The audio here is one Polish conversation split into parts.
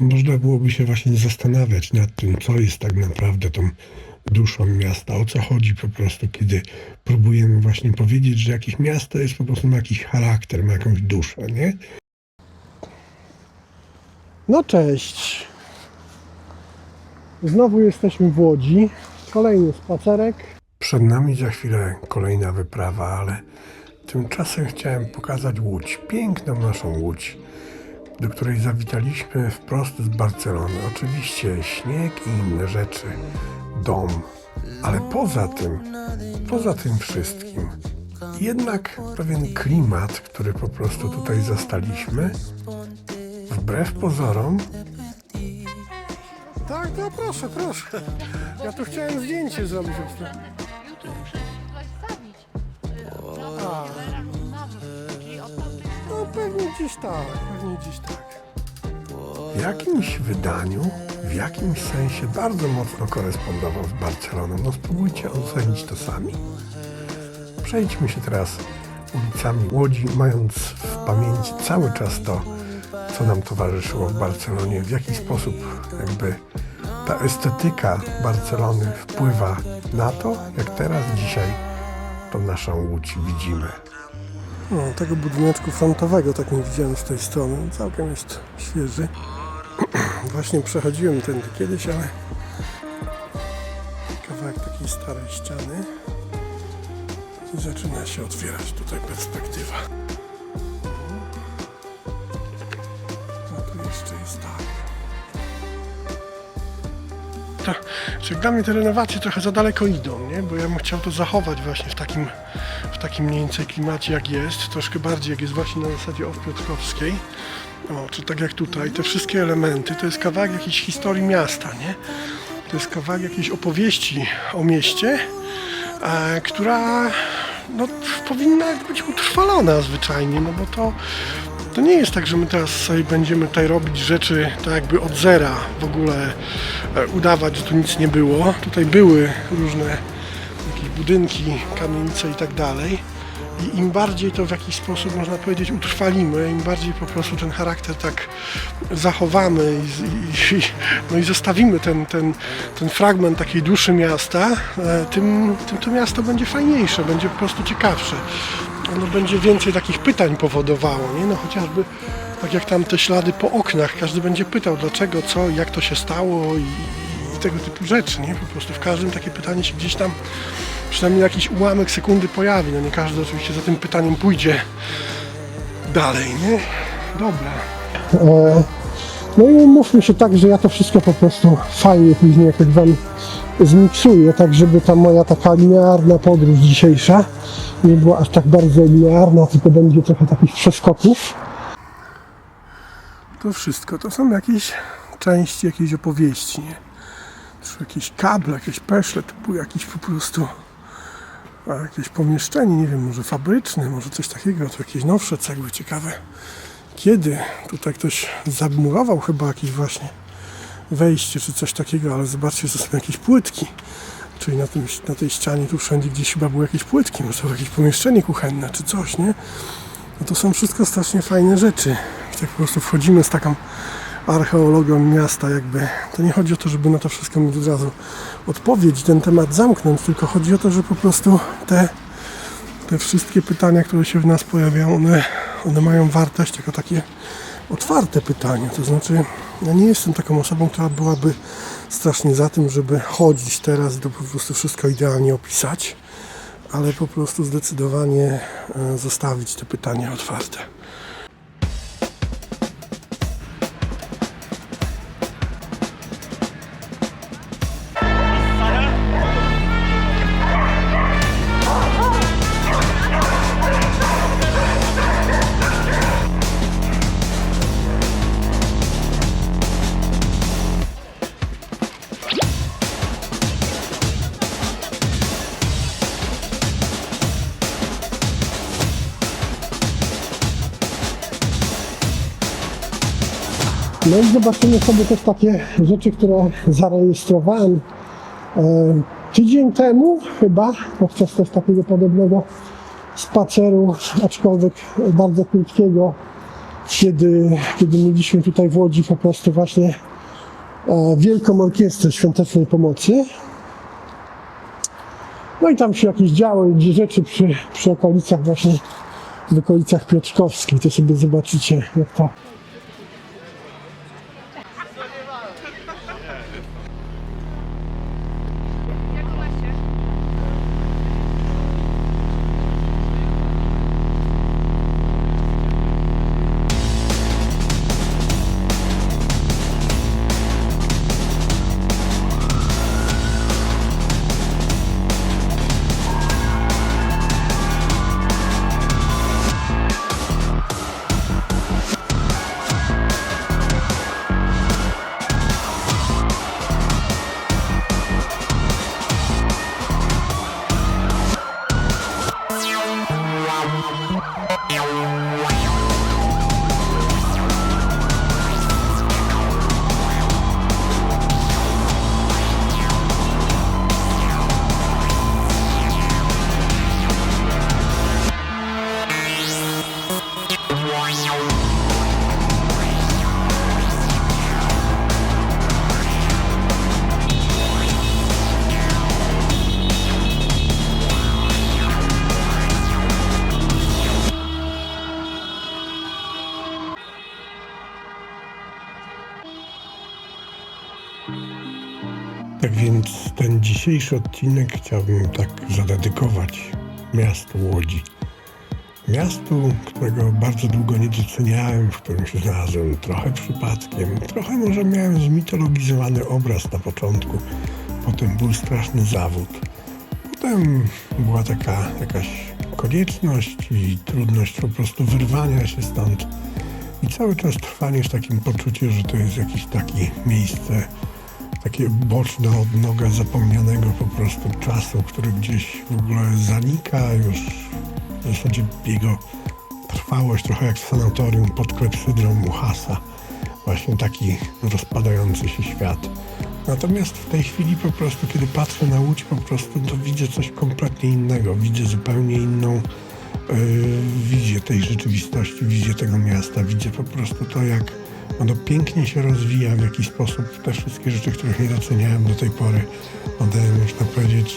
Można byłoby się właśnie zastanawiać nad tym, co jest tak naprawdę tą duszą miasta, o co chodzi po prostu, kiedy próbujemy właśnie powiedzieć, że jakieś miasto jest po prostu ma jakiś charakter, ma jakąś duszę, nie? No cześć. Znowu jesteśmy w Łodzi. Kolejny spacerek. Przed nami za chwilę kolejna wyprawa, ale tymczasem chciałem pokazać Łódź, piękną naszą Łódź, do której zawitaliśmy wprost z Barcelony. Oczywiście śnieg i inne rzeczy, dom, ale poza tym, poza tym wszystkim, jednak pewien klimat, który po prostu tutaj zastaliśmy, wbrew pozorom, Tak, no proszę, proszę. Ja tu chciałem zdjęcie zrobić. YouTube muszę pewnie gdzieś tak, pewnie gdzieś tak. w jakimś wydaniu, w jakimś sensie bardzo mocno korespondował z Barceloną. No spróbujcie ocenić to sami. Przejdźmy się teraz ulicami Łodzi, mając w pamięci cały czas to, co nam towarzyszyło w Barcelonie, w jaki sposób jakby ta estetyka Barcelony wpływa na to, jak teraz dzisiaj tą naszą Łódź widzimy. Tego budyneczku frontowego tak nie widziałem z tej strony. Całkiem jest świeży. Właśnie przechodziłem tędy kiedyś, ale kawałek takiej starej ściany i zaczyna się otwierać tutaj perspektywa. A tu jeszcze jest tak. To, czy dla mnie te renowacje trochę za daleko idą, nie? Bo ja bym chciał to zachować właśnie w takim, w takim mniej więcej klimacie jak jest, troszkę bardziej jak jest właśnie na zasadzie Piotrkowskiej. O, czy tak jak tutaj, te wszystkie elementy to jest kawałek jakiejś historii miasta, nie? To jest kawałek jakiejś opowieści o mieście, e, która no, powinna być utrwalona zwyczajnie, no bo to, to nie jest tak, że my teraz sobie będziemy tutaj robić rzeczy tak jakby od zera w ogóle e, udawać, że tu nic nie było. Tutaj były różne budynki, kamienice i tak dalej. I im bardziej to w jakiś sposób, można powiedzieć, utrwalimy, im bardziej po prostu ten charakter tak zachowamy i, z- i, no i zostawimy ten, ten, ten fragment takiej duszy miasta, e, tym, tym to miasto będzie fajniejsze, będzie po prostu ciekawsze. Ono będzie więcej takich pytań powodowało, nie? No chociażby tak jak tam te ślady po oknach, każdy będzie pytał dlaczego, co, jak to się stało i, i tego typu rzeczy, nie? Po prostu w każdym takie pytanie się gdzieś tam przynajmniej jakiś ułamek sekundy pojawi. No nie każdy oczywiście za tym pytaniem pójdzie dalej, nie? Dobra. No i umówmy się tak, że ja to wszystko po prostu fajnie później jakoś wam zmiksuję, tak żeby ta moja taka linearna podróż dzisiejsza nie była aż tak bardzo linearna, tylko będzie trochę takich przeskoków. To wszystko to są jakieś części jakiejś opowieści, nie? To są jakieś kable, jakieś peszle, to był jakiś po prostu jakieś pomieszczenie, nie wiem, może fabryczne, może coś takiego, to jakieś nowsze cegły, ciekawe. Kiedy tutaj ktoś zamurował chyba jakieś właśnie wejście czy coś takiego, ale zobaczcie, to są jakieś płytki. Czyli na, tym, na tej ścianie tu wszędzie gdzieś chyba były jakieś płytki, może to jakieś pomieszczenie kuchenne czy coś, nie? No to są wszystko strasznie fajne rzeczy. I tak po prostu wchodzimy z taką archeologią miasta jakby. To nie chodzi o to, żeby na to wszystko mieć od razu odpowiedź, ten temat zamknąć, tylko chodzi o to, że po prostu te, te wszystkie pytania, które się w nas pojawiają, one, one mają wartość jako takie otwarte pytania. To znaczy, ja nie jestem taką osobą, która byłaby strasznie za tym, żeby chodzić teraz, do po prostu wszystko idealnie opisać, ale po prostu zdecydowanie e, zostawić te pytania otwarte. Zobaczymy sobie też takie rzeczy, które zarejestrowałem e, tydzień temu chyba, podczas też takiego podobnego spaceru, aczkolwiek bardzo krótkiego kiedy, kiedy mieliśmy tutaj w Łodzi po prostu właśnie e, Wielką Orkiestrę Świątecznej Pomocy. No i tam się jakieś działy rzeczy przy, przy okolicach właśnie, w okolicach Piotrkowskiej. To sobie zobaczycie, jak to Tak więc ten dzisiejszy odcinek chciałbym tak zadedykować miastu Łodzi. Miastu, którego bardzo długo nie doceniałem, w którym się znalazłem trochę przypadkiem. Trochę może miałem zmitologizowany obraz na początku. Potem był straszny zawód. Potem była taka jakaś konieczność i trudność po prostu wyrwania się stąd. I cały czas trwanie w takim poczuciu, że to jest jakieś takie miejsce, takie boczne odnoga zapomnianego po prostu czasu, który gdzieś w ogóle zanika już w zasadzie jego trwałość trochę jak w sanatorium pod klepsydrą Muchasa. Właśnie taki rozpadający się świat. Natomiast w tej chwili po prostu, kiedy patrzę na Łódź, po prostu to widzę coś kompletnie innego. Widzę zupełnie inną yy, wizję tej rzeczywistości, wizję tego miasta. Widzę po prostu to, jak ono pięknie się rozwija, w jaki sposób te wszystkie rzeczy, których nie doceniałem do tej pory, one, można powiedzieć,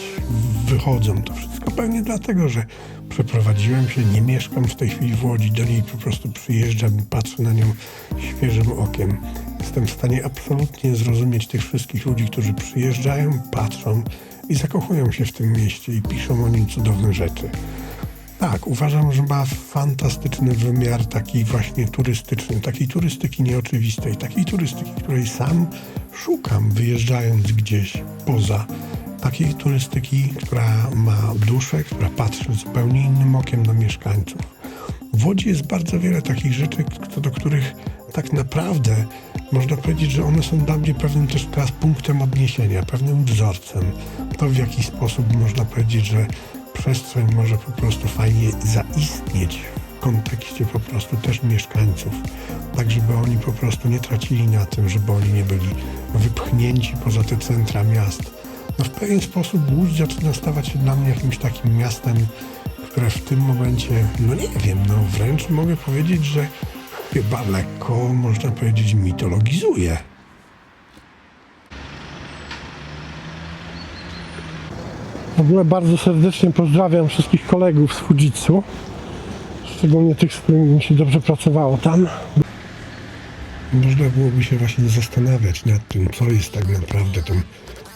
wychodzą. To wszystko pewnie dlatego, że przeprowadziłem się, nie mieszkam w tej chwili w Łodzi, do niej po prostu przyjeżdżam i patrzę na nią świeżym okiem. Jestem w stanie absolutnie zrozumieć tych wszystkich ludzi, którzy przyjeżdżają, patrzą i zakochują się w tym mieście i piszą o nim cudowne rzeczy. Tak, uważam, że ma fantastyczny wymiar taki właśnie turystyczny, takiej turystyki nieoczywistej, takiej turystyki, której sam szukam, wyjeżdżając gdzieś poza. Takiej turystyki, która ma duszę, która patrzy zupełnie innym okiem na mieszkańców. W Łodzi jest bardzo wiele takich rzeczy, do których tak naprawdę można powiedzieć, że one są dla mnie pewnym też teraz punktem odniesienia, pewnym wzorcem. To w jaki sposób można powiedzieć, że przestrzeń może po prostu fajnie zaistnieć w kontekście po prostu też mieszkańców, tak żeby oni po prostu nie tracili na tym, żeby oni nie byli wypchnięci poza te centra miast. No w pewien sposób Łódź zaczyna stawać się dla mnie jakimś takim miastem, które w tym momencie, no nie wiem, no wręcz mogę powiedzieć, że chyba lekko, można powiedzieć, mitologizuje. Ogóle bardzo serdecznie pozdrawiam wszystkich kolegów z Fujitsu, szczególnie tych, z którymi mi się dobrze pracowało tam. Można byłoby się właśnie zastanawiać nad tym, co jest tak naprawdę tą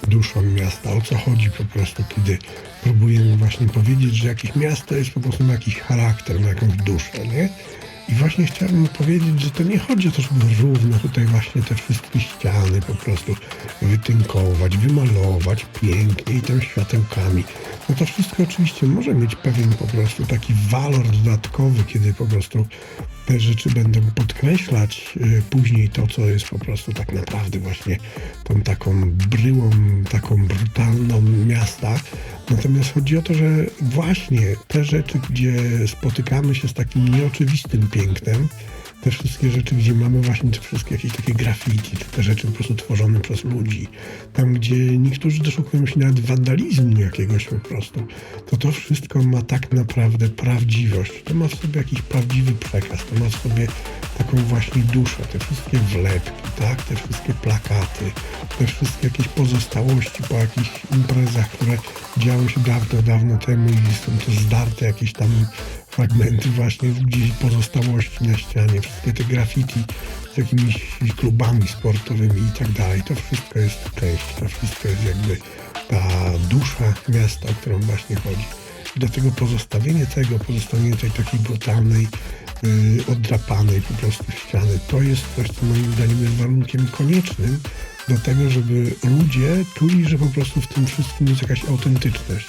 duszą miasta, o co chodzi po prostu, kiedy próbujemy właśnie powiedzieć, że jakieś miasto jest po prostu ma jakiś charakter, ma jakąś duszę, nie? I właśnie chciałbym powiedzieć, że to nie chodzi o to, żeby równo tutaj właśnie te wszystkie ściany po prostu wytynkować, wymalować pięknie i tam światełkami. No to wszystko oczywiście może mieć pewien po prostu taki walor dodatkowy, kiedy po prostu te rzeczy będą podkreślać y, później to, co jest po prostu tak naprawdę właśnie tą taką bryłą, taką brutalną miasta. Natomiast chodzi o to, że właśnie te rzeczy, gdzie spotykamy się z takim nieoczywistym pięknem, te wszystkie rzeczy, gdzie mamy właśnie te wszystkie jakieś takie graffiti, te rzeczy po prostu tworzone przez ludzi, tam gdzie niektórzy doszukują się nawet wandalizmu jakiegoś po prostu, to to wszystko ma tak naprawdę prawdziwość. To ma w sobie jakiś prawdziwy przekaz, to ma w sobie taką właśnie duszę, te wszystkie wlepki, tak, te wszystkie plakaty, te wszystkie jakieś pozostałości po jakichś imprezach, które działy się dawno, dawno temu i są to zdarte jakieś tam fragmenty właśnie gdzieś pozostałości na ścianie, wszystkie te graffiti z jakimiś klubami sportowymi i tak dalej. To wszystko jest część, to wszystko jest jakby ta dusza miasta, o którą właśnie chodzi. I dlatego pozostawienie tego, pozostawienie tej takiej brutalnej, yy, oddrapanej po prostu ściany, to jest coś, co moim zdaniem jest warunkiem koniecznym do tego, żeby ludzie czuli, że po prostu w tym wszystkim jest jakaś autentyczność.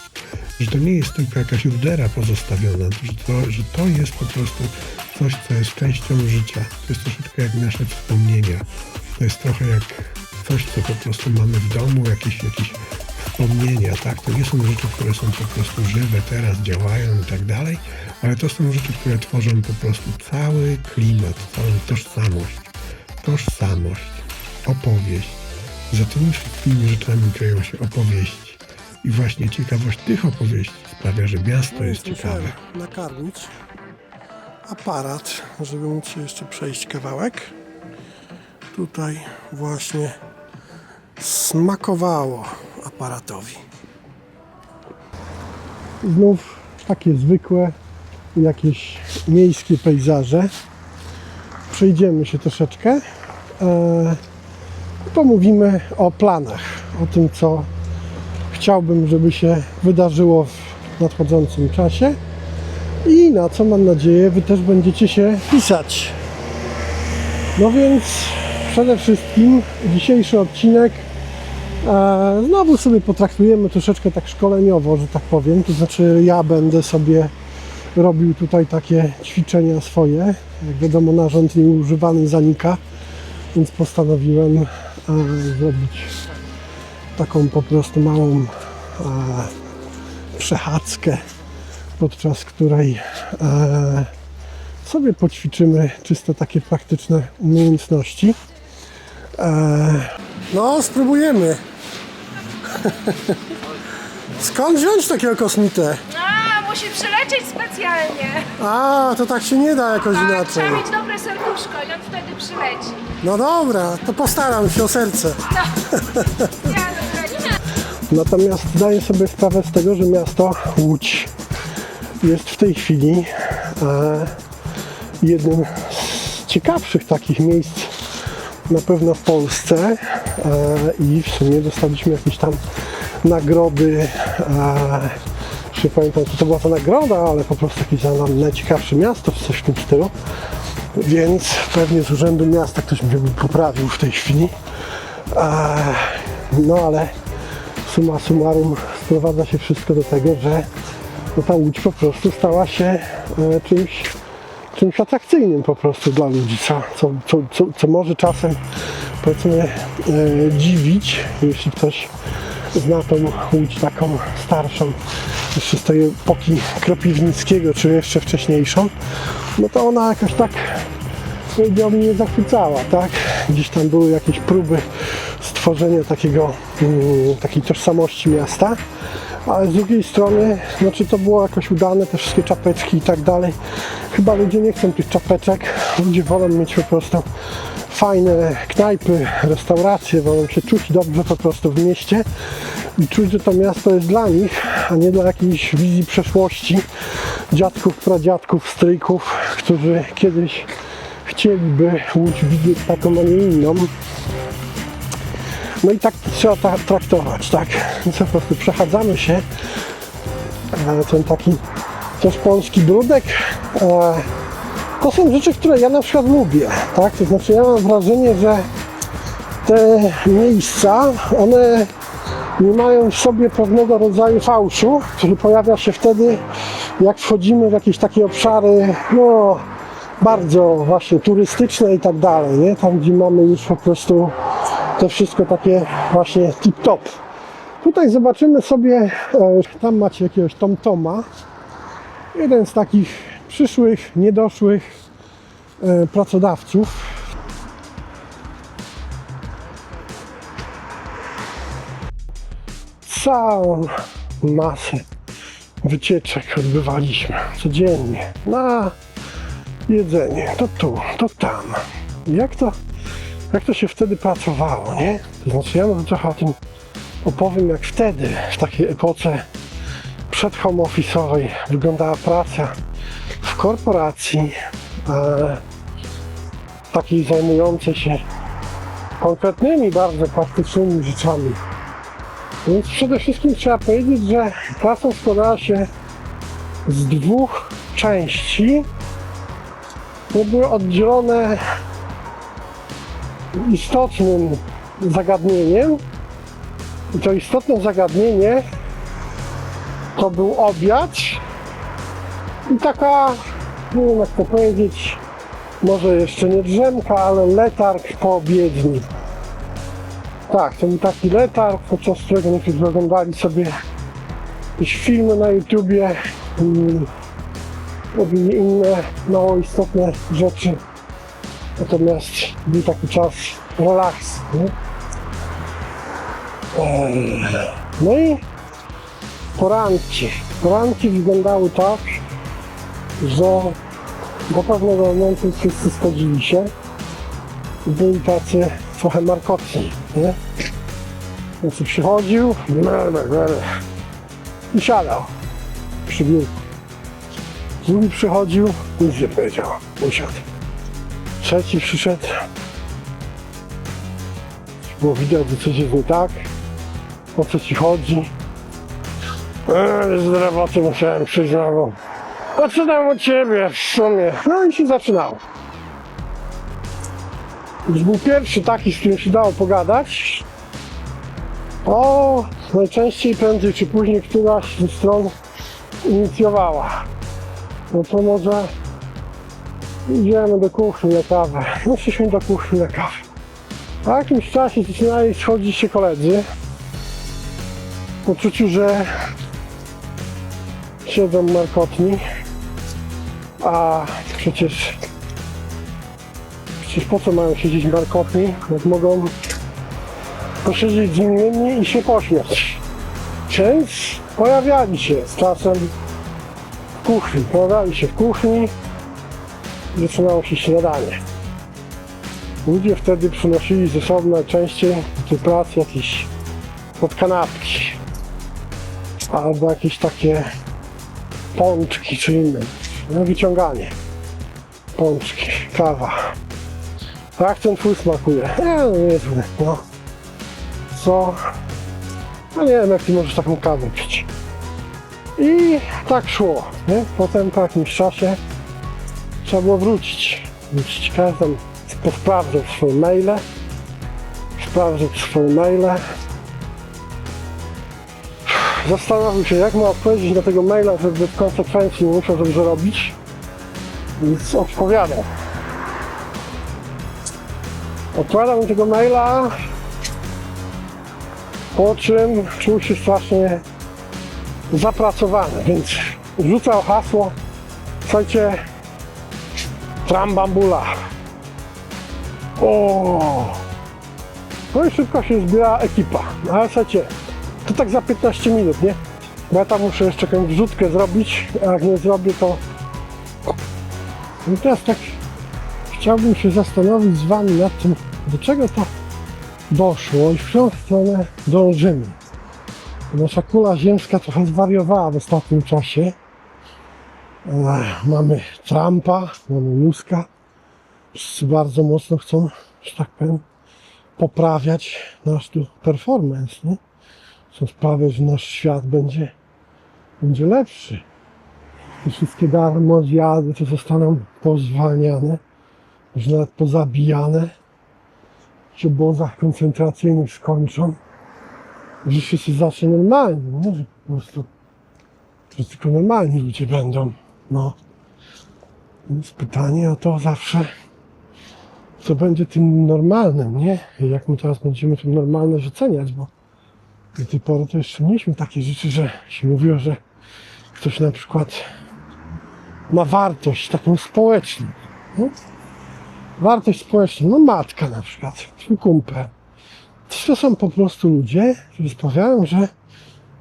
Że to nie jest tylko jakaś rudera pozostawiona, że to, że to jest po prostu coś, co jest częścią życia. To jest troszeczkę jak nasze wspomnienia. To jest trochę jak coś, co po prostu mamy w domu, jakieś, jakieś wspomnienia, tak? To nie są rzeczy, które są po prostu żywe, teraz działają i tak dalej, ale to są rzeczy, które tworzą po prostu cały klimat, całą tożsamość. Tożsamość, opowieść. Za tymi wszystkimi rzeczami kryją się opowieści. I właśnie ciekawość tych opowieści sprawia, że miasto jest ciekawe. Nakarmić aparat, żeby móc jeszcze przejść kawałek. Tutaj właśnie smakowało aparatowi. Znów takie zwykłe jakieś miejskie pejzaże. Przejdziemy się troszeczkę. E, pomówimy o planach, o tym co chciałbym, żeby się wydarzyło w nadchodzącym czasie i na co mam nadzieję Wy też będziecie się pisać. No więc przede wszystkim dzisiejszy odcinek e, znowu sobie potraktujemy troszeczkę tak szkoleniowo, że tak powiem. To znaczy ja będę sobie robił tutaj takie ćwiczenia swoje. Jak wiadomo narząd nieużywany zanika, więc postanowiłem zrobić taką po prostu małą e, przechadzkę, podczas której e, sobie poćwiczymy czysto takie praktyczne umiejętności. E, no, spróbujemy. Skąd wziąć takiego kosmitę? A, musi przylecieć specjalnie. A, to tak się nie da jakoś Tak, inaczej. trzeba mieć dobre serduszko i on wtedy przyleci. No dobra, to postaram się o serce. Natomiast zdaję sobie sprawę z tego, że miasto Łódź jest w tej chwili e, jednym z ciekawszych takich miejsc na pewno w Polsce e, i w sumie dostaliśmy jakieś tam nagrody. Już nie pamiętam, co to była ta nagroda, ale po prostu jakieś tam najciekawsze miasto, czy coś w tym stylu. Więc pewnie z Urzędu Miasta ktoś mnie by poprawił w tej chwili. No ale summa summarum sprowadza się wszystko do tego, że no ta łódź po prostu stała się e, czymś, czymś atrakcyjnym po prostu dla ludzi, co, co, co, co, co może czasem powiedzmy e, dziwić, jeśli ktoś zna tą łódź taką starszą, jeszcze z tej epoki Kropiwnickiego, czy jeszcze wcześniejszą, no to ona jakoś tak powiedziałbym nie zachwycała, tak? Gdzieś tam były jakieś próby stworzenia takiego, mm, takiej tożsamości miasta, ale z drugiej strony, znaczy to było jakoś udane, te wszystkie czapeczki i tak dalej. Chyba ludzie nie chcą tych czapeczek, ludzie wolą mieć po prostu fajne knajpy, restauracje, wolą się czuć dobrze po prostu w mieście i czuć, że to miasto jest dla nich, a nie dla jakiejś wizji przeszłości dziadków, pradziadków, stryjków, którzy kiedyś chcieliby Łódź widzieć taką, a nie inną. No i tak trzeba ta, traktować, tak? Więc po prostu przechadzamy się. E, ten taki też polski brudek. E, to są rzeczy, które ja na przykład lubię, tak? To znaczy ja mam wrażenie, że te miejsca, one nie mają w sobie pewnego rodzaju fałszu, który pojawia się wtedy, jak wchodzimy w jakieś takie obszary, no bardzo właśnie turystyczne i tak dalej, nie? Tam, gdzie mamy już po prostu to wszystko takie właśnie tip-top. Tutaj zobaczymy sobie, e, tam macie jakiegoś Tom-Toma, jeden z takich przyszłych, niedoszłych e, pracodawców. Całą masę wycieczek odbywaliśmy codziennie na jedzenie, to tu, to tam. Jak to, jak to się wtedy pracowało, nie? To znaczy ja może trochę o tym opowiem, jak wtedy, w takiej epoce przed home office'owej wyglądała praca w korporacji, e, takiej zajmującej się konkretnymi, bardzo praktycznymi rzeczami. Więc przede wszystkim trzeba powiedzieć, że praca składała się z dwóch części. które były oddzielone istotnym zagadnieniem. I to istotne zagadnienie to był obiad i taka, nie wiem jak to powiedzieć, może jeszcze nie drzemka, ale letarg po obiedni. Tak, to był taki letarg, podczas którego niektórzy oglądali sobie jakieś filmy na YouTubie, mm, robili inne mało istotne rzeczy. Natomiast był taki czas relaks. No i poranki. Poranki wyglądały tak, że do pewnego momentu wszyscy schodzili się i byli tacy trochę markotni, nie? Więc przychodził i siadał przy biurku. Drugi przychodził, nic nie powiedział, usiadł. Trzeci przyszedł. Było widać, że coś jest nie tak. O co ci chodzi? Eee, z roboty musiałem przyjść znowu. A co ciebie w sumie? No i się zaczynało. Już był pierwszy taki, z którym się dało pogadać. O, najczęściej prędzej czy później któraś ze stron inicjowała. No to może idziemy do kuchni na kawę. No do kuchni na kawę. Po jakimś czasie zaczynali schodzić się koledzy. W poczuciu, że siedzą markotni. A przecież przecież po co mają siedzieć markotni, jak mogą posiedzieć z innymi i się pośmiać. Więc pojawiali się z czasem w kuchni. Pojawiali się w kuchni zaczynało się śniadanie. Ludzie wtedy przynosili ze sobą najczęściej do pracy jakieś podkanapki albo jakieś takie pączki czy inne. No wyciąganie. Pączki, kawa. A jak ten twój smakuje? Nie, no niezły, no. Co? No nie wiem, jak ty możesz taką kawę pić. I tak szło, nie? Potem po jakimś czasie trzeba było wrócić. Wrócić każdym, sprawdzać swoje maile, sprawdzać swoje maile. Zastanowił się, jak ma odpowiedzieć na tego maila, żeby w konsekwencji nie musiał dobrze robić. Więc odpowiadał. Odpowiadał mi tego maila, po czym czuł się strasznie zapracowany, więc rzucał hasło, słuchajcie, trambambula. O! No i szybko się zbiera ekipa. No ale słuchajcie, to tak za 15 minut, nie? Bo ja tam muszę jeszcze jakąś wrzutkę zrobić, a jak nie zrobię, to... No teraz tak chciałbym się zastanowić z Wami nad tym, do czego to doszło i w którą stronę dążymy. Nasza kula ziemska trochę zwariowała w ostatnim czasie. Mamy Trumpa, mamy Muska. Wszyscy bardzo mocno chcą, że tak powiem, poprawiać nasz tu performance, nie? Chcą sprawiać, że nasz świat będzie, będzie lepszy. Te wszystkie darmo zjady to zostaną pozwalniane, że nawet pozabijane w obozach koncentracyjnych skończą, że się zacznie normalnie, nie? że po prostu że tylko normalni ludzie będą. No. Więc pytanie o to zawsze, co będzie tym normalnym, nie? Jak my teraz będziemy to normalne oceniać, bo do tej pory to jeszcze mieliśmy takie rzeczy, że się mówiło, że ktoś na przykład ma wartość taką społeczną. Nie? Wartość społeczna, no matka na przykład, twój kumpel. To są po prostu ludzie, którzy sprawiają, że,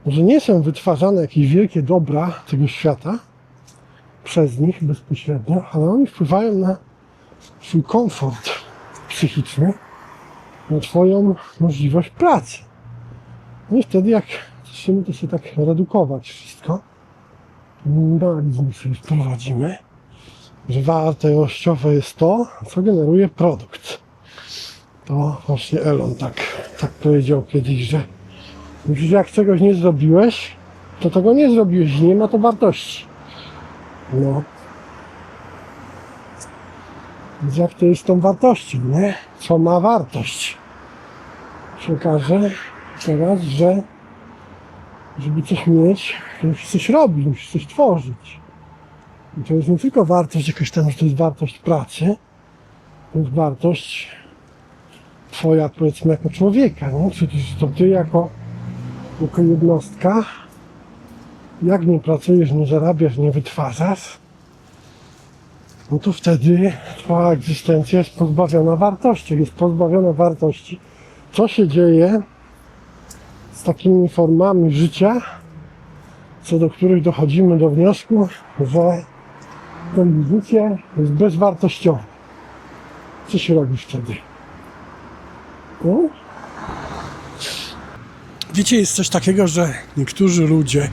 że nie są wytwarzane jakieś wielkie dobra tego świata, przez nich bezpośrednio, ale oni wpływają na twój komfort psychiczny, na twoją możliwość pracy. No i wtedy jak zaczniemy to sobie tak redukować wszystko, minimalizm sobie wprowadzimy, wartościowe jest to, co generuje produkt. To właśnie Elon tak, tak powiedział kiedyś, że Mówisz, jak czegoś nie zrobiłeś, to tego nie zrobiłeś, nie ma to wartości. No. Więc jak to jest z tą wartością, nie? Co ma wartość? Okaże teraz, że żeby coś mieć, to musisz coś robić, musisz coś tworzyć. To jest nie tylko wartość jakaś tam, że to jest wartość pracy, to jest wartość twoja, powiedzmy, jako człowieka, nie? Przecież to ty jako jako jednostka, jak nie pracujesz, nie zarabiasz, nie wytwarzasz, no to wtedy twoja egzystencja jest pozbawiona wartości. Jest pozbawiona wartości. Co się dzieje z takimi formami życia, co do których dochodzimy do wniosku, że to życie jest bezwartościowe. Co się robi wtedy? No? Wiecie, jest coś takiego, że niektórzy ludzie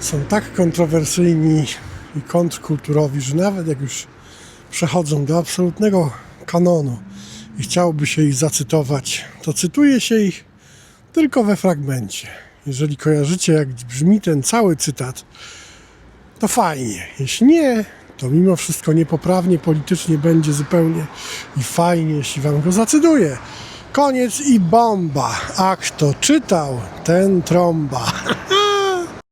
są tak kontrowersyjni i kontrkulturowi, że nawet jak już przechodzą do absolutnego kanonu i chciałoby się ich zacytować, to cytuje się ich tylko we fragmencie. Jeżeli kojarzycie, jak brzmi ten cały cytat, to fajnie. Jeśli nie, to mimo wszystko niepoprawnie politycznie będzie zupełnie i fajnie, jeśli wam go zacytuję. Koniec i bomba. A kto czytał, ten trąba.